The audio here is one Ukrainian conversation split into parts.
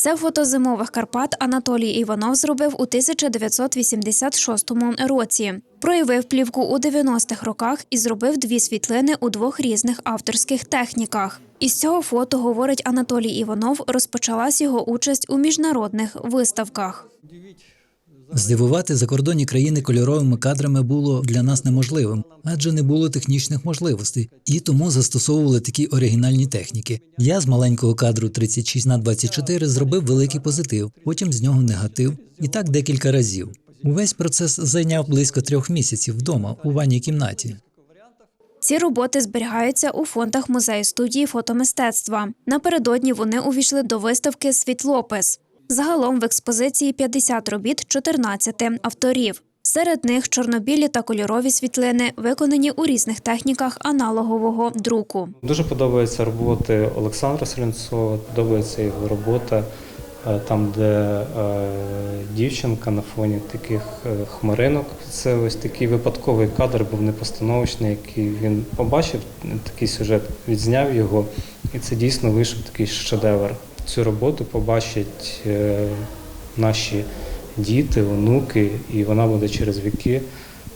Це фото зимових Карпат Анатолій Іванов зробив у 1986 році. Проявив плівку у 90-х роках і зробив дві світлини у двох різних авторських техніках. Із цього фото, говорить Анатолій Іванов, розпочалась його участь у міжнародних виставках. Здивувати закордонні країни кольоровими кадрами було для нас неможливим, адже не було технічних можливостей, і тому застосовували такі оригінальні техніки. Я з маленького кадру 36 на 24 зробив великий позитив, потім з нього негатив, і так декілька разів. Увесь процес зайняв близько трьох місяців вдома у ванній кімнаті. Ці роботи зберігаються у фондах музею студії фотомистецтва. Напередодні вони увійшли до виставки Світлопис. Загалом в експозиції 50 робіт 14 авторів. Серед них чорнобілі та кольорові світлини, виконані у різних техніках аналогового друку. Дуже подобаються роботи Олександра Селенцова, подобається його робота е, там, де е, дівчинка на фоні таких е, хмаринок. Це ось такий випадковий кадр, був непостановочний, який він побачив, такий сюжет, відзняв його, і це дійсно вийшов такий шедевр. Цю роботу побачать е, наші діти, онуки, і вона буде через віки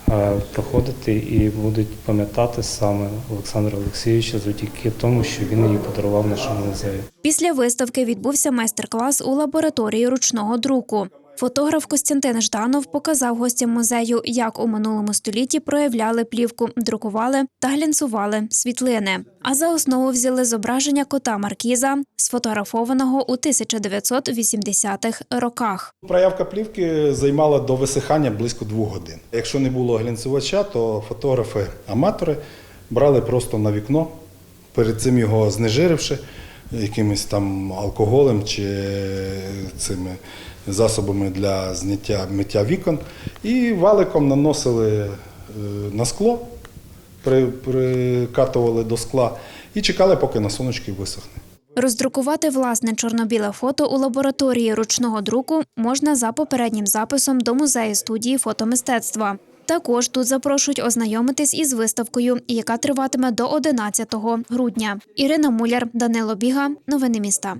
е, проходити і будуть пам'ятати саме Олександра Олексійовича завдяки тому, що він її подарував нашому музею. Після виставки відбувся майстер-клас у лабораторії ручного друку. Фотограф Костянтин Жданов показав гостям музею, як у минулому столітті проявляли плівку, друкували та глянцювали світлини. А за основу взяли зображення кота Маркіза, сфотографованого у 1980-х роках. Проявка плівки займала до висихання близько двох годин. Якщо не було глянцювача, то фотографи-аматори брали просто на вікно, перед цим його знежиривши якимось там алкоголем чи цими засобами для зняття миття вікон, і валиком наносили е, на скло, прикатували до скла і чекали, поки на сонечки висохне. Роздрукувати власне чорно-біле фото у лабораторії ручного друку можна за попереднім записом до музею студії фотомистецтва. Також тут запрошують ознайомитись із виставкою, яка триватиме до 11 грудня. Ірина Муляр, Данило Біга, новини міста.